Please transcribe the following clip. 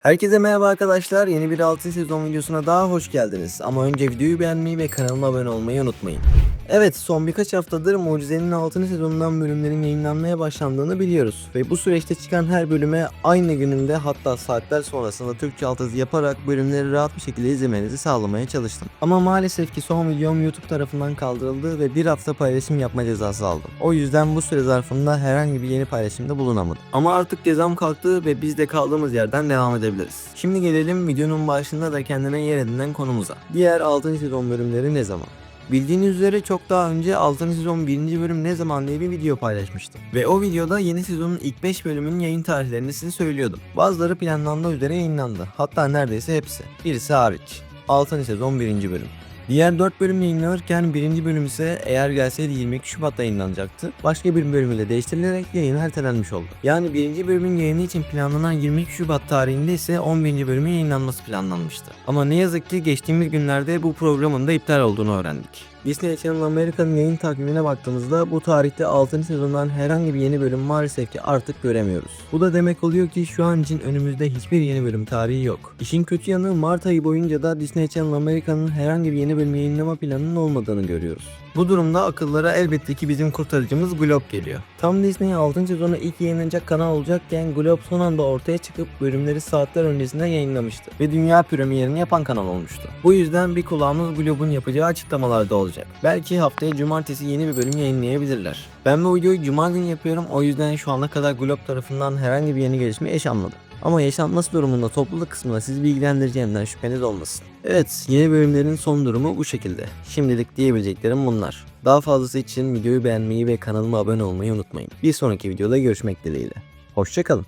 Herkese merhaba arkadaşlar. Yeni bir 6. sezon videosuna daha hoş geldiniz. Ama önce videoyu beğenmeyi ve kanalıma abone olmayı unutmayın. Evet son birkaç haftadır Mucize'nin 6. sezonundan bölümlerin yayınlanmaya başlandığını biliyoruz. Ve bu süreçte çıkan her bölüme aynı gününde hatta saatler sonrasında Türkçe altyazı yaparak bölümleri rahat bir şekilde izlemenizi sağlamaya çalıştım. Ama maalesef ki son videom YouTube tarafından kaldırıldı ve bir hafta paylaşım yapma cezası aldım. O yüzden bu süre zarfında herhangi bir yeni paylaşımda bulunamadım. Ama artık cezam kalktı ve biz de kaldığımız yerden devam edebiliriz. Şimdi gelelim videonun başında da kendine yer edinen konumuza. Diğer 6. sezon bölümleri ne zaman? Bildiğiniz üzere çok daha önce 6. sezon 1. bölüm ne zaman diye bir video paylaşmıştım. Ve o videoda yeni sezonun ilk 5 bölümünün yayın tarihlerini size söylüyordum. Bazıları planlandığı üzere yayınlandı. Hatta neredeyse hepsi. Birisi hariç. 6. sezon 1. bölüm. Diğer 4 bölüm yayınlanırken birinci bölüm ise eğer gelseydi 22 Şubat'ta yayınlanacaktı. Başka bir bölümüyle değiştirilerek yayın ertelenmiş oldu. Yani birinci bölümün yayını için planlanan 22 Şubat tarihinde ise 11. bölümün yayınlanması planlanmıştı. Ama ne yazık ki geçtiğimiz günlerde bu programın da iptal olduğunu öğrendik. Disney Channel Amerika'nın yayın takvimine baktığımızda bu tarihte 6. sezondan herhangi bir yeni bölüm maalesef ki artık göremiyoruz. Bu da demek oluyor ki şu an için önümüzde hiçbir yeni bölüm tarihi yok. İşin kötü yanı Mart ayı boyunca da Disney Channel Amerika'nın herhangi bir yeni bölüm yayınlama planının olmadığını görüyoruz. Bu durumda akıllara elbette ki bizim kurtarıcımız Glob geliyor. Tam Disney 6. sezonu ilk yayınlanacak kanal olacakken Glob son anda ortaya çıkıp bölümleri saatler öncesinde yayınlamıştı ve dünya premierini yapan kanal olmuştu. Bu yüzden bir kulağımız Glob'un yapacağı açıklamalarda olacak. Belki haftaya cumartesi yeni bir bölüm yayınlayabilirler. Ben bu videoyu cuma günü yapıyorum o yüzden şu ana kadar Glob tarafından herhangi bir yeni gelişme yaşanmadı. Ama yaşanması durumunda topluluk kısmında sizi bilgilendireceğimden şüpheniz olmasın. Evet, yeni bölümlerin son durumu bu şekilde. Şimdilik diyebileceklerim bunlar. Daha fazlası için videoyu beğenmeyi ve kanalıma abone olmayı unutmayın. Bir sonraki videoda görüşmek dileğiyle. Hoşçakalın.